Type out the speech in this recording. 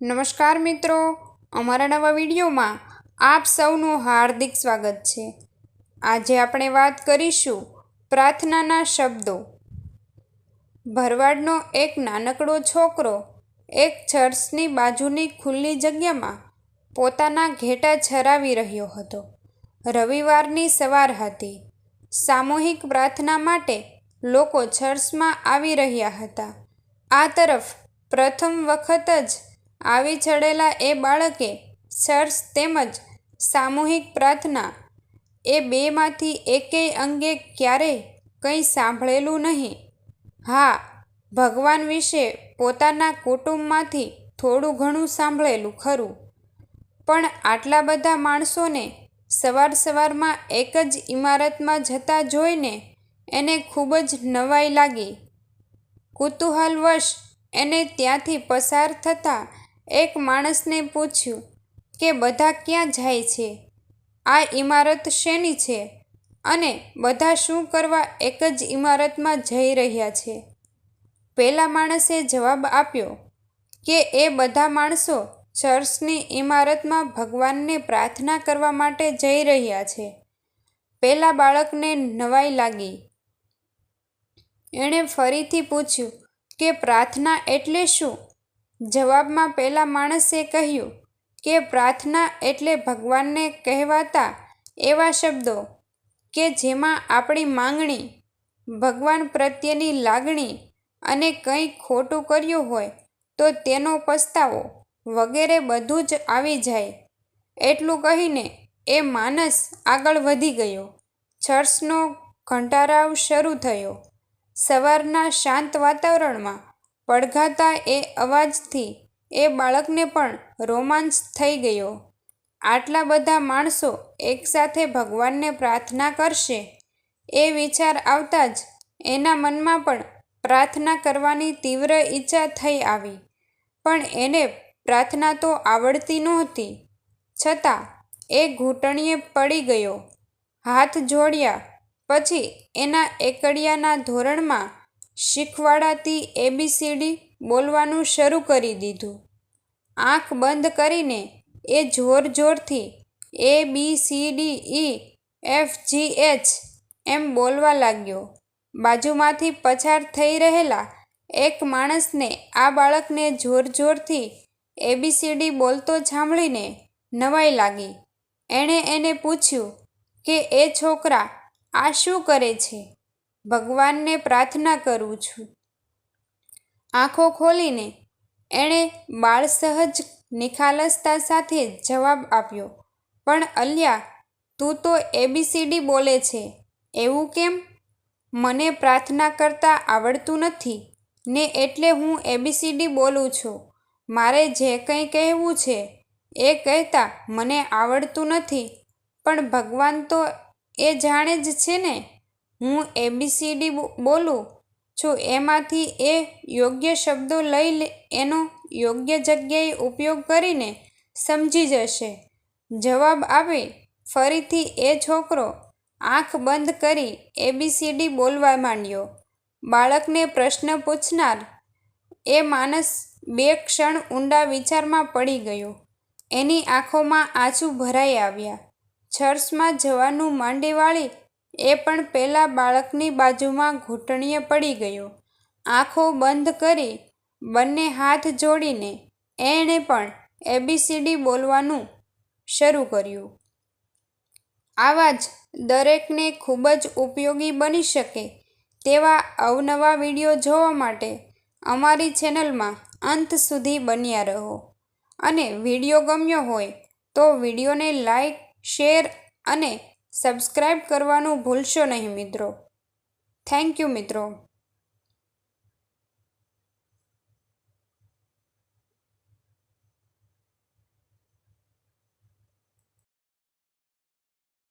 નમસ્કાર મિત્રો, અમારા નવા વિડીયોમાં આપ સૌનું હાર્દિક સ્વાગત છે. આજે આપણે વાત કરીશું પ્રાર્થનાના શબ્દો. ભરવાડનો એક નાનકડો છોકરો એક ચર્ચની બાજુની ખુલ્લી જગ્યામાં પોતાના ઘેટા છરાવી રહ્યો હતો. રવિવારની સવાર હતી. સામૂહિક પ્રાર્થના માટે લોકો ચર્ચમાં આવી રહ્યા હતા. આ તરફ પ્રથમ વખત જ આવી ચડેલા એ બાળકે ચર્ચ તેમજ સામૂહિક પ્રાર્થના. એ બેમાંથી એકેય અંગે ક્યારેય કંઈ સાંભળેલું નહીં. હા, ભગવાન વિશે પોતાના કુટુંબમાંથી થોડું ઘણું સાંભળેલું ખરું. પણ આટલા બધા માણસોને સવાર સવારમાં એક જ ઇમારતમાં જતા જોઈને એને ખૂબ જ નવાઈ લાગી. કુતૂહલવશ એને ત્યાંથી પસાર થતાં એક માણસને પૂછ્યું કે, બધા ક્યાં જાય છે? આ ઇમારત શેની છે? અને બધા શું કરવા એક જ ઇમારતમાં જઈ રહ્યા છે? પહેલાં માણસે જવાબ આપ્યો કે, એ બધા માણસો ચર્ચની ઇમારતમાં ભગવાનને પ્રાર્થના કરવા માટે જઈ રહ્યા છે. પહેલાં બાળકને નવાઈ લાગી. એણે ફરીથી પૂછ્યું કે, પ્રાર્થના એટલે શું? જવાબમાં પેલા માણસે કહ્યું કે પ્રાર્થના એટલે ભગવાનને કહેવાતા એવા શબ્દો કે જેમાં આપણી માંગણી, ભગવાન પ્રત્યેની લાગણી અને કંઈ ખોટું કર્યું હોય તો તેનો પસ્તાવો વગેરે બધું જ આવી જાય. એટલું કહીને એ માનસ આગળ વધી ગયો. ચર્ચનો ઘંટારાવ શરૂ થયો. સવારના શાંત વાતાવરણમાં પડઘાતા એ અવાજથી એ બાળકને પણ રોમાંચ થઈ ગયો. આટલા બધા માણસો એકસાથે ભગવાનને પ્રાર્થના કરશે? એ વિચાર આવતા જ એના મનમાં પણ પ્રાર્થના કરવાની તીવ્ર ઈચ્છા થઈ આવી. પણ એને પ્રાર્થના તો આવડતી નહોતી. છતાં એ ઘૂંટણીએ પડી ગયો. હાથ જોડ્યા પછી એના એકડિયાના ધોરણમાં શીખવાડાતી એબીસીડી બોલવાનું શરૂ કરી દીધું. આંખ બંધ કરીને એ જોર જોરથી A B C D E F G H M બોલવા લાગ્યો. બાજુમાંથી પછાર થઈ રહેલા એક માણસને આ બાળકને જોર જોરથી એબીસીડી બોલતો સાંભળીને નવાઈ લાગી. એણે એને પૂછ્યું કે, એ છોકરા આ શું કરે છે? ભગવાનને પ્રાર્થના કરું છું. આંખો ખોલીને એણે બાળસહજ નિખાલસતા સાથે જવાબ આપ્યો, પણ અલ્યા, તું તો એબીસીડી બોલે છે. એવું કેમ? મને પ્રાર્થના કરતાં આવડતું નથી. ને એટલે હું એબીસીડી બોલું છું. મારે જે કંઈ કહેવું છે એ કહેતા મને આવડતું નથી. પણ ભગવાન તો એ જાણે જ છે ને. હું એબીસીડી બોલું? છું એમાંથી એ યોગ્ય શબ્દો લઈ એનો યોગ્ય જગ્યાએ ઉપયોગ કરીને સમજી જશે. જવાબ આપે ફરીથી એ છોકરો આંખ બંધ કરી એબીસીડી બોલવા માંડ્યો. બાળકને પ્રશ્ન પૂછનાર, એ માણસ બે ક્ષણ ઊંડા વિચારમાં પડી ગયો. એની આંખોમાં આંસુ ભરાઈ આવ્યા. ચર્ચમાં જવાનું માંડી વાળી એ પણ પેલા બાળકની બાજુમાં ઘૂંટણીએ પડી ગયો. આંખો બંધ કરી બંને હાથ જોડીને એણે પણ એબીસીડી બોલવાનું શરૂ કર્યું. આવા જ દરેકને ખૂબ જ ઉપયોગી બની શકે તેવા અવનવા વીડિયો જોવા માટે અમારી ચેનલમાં અંત સુધી બન્યા રહો. અને વીડિયો ગમ્યો હોય તો વિડીયોને લાઈક, શેર અને સબસ્ક્રાઈબ કરવાનું ભૂલશો નહીં મિત્રો. થેન્ક યુ મિત્રો.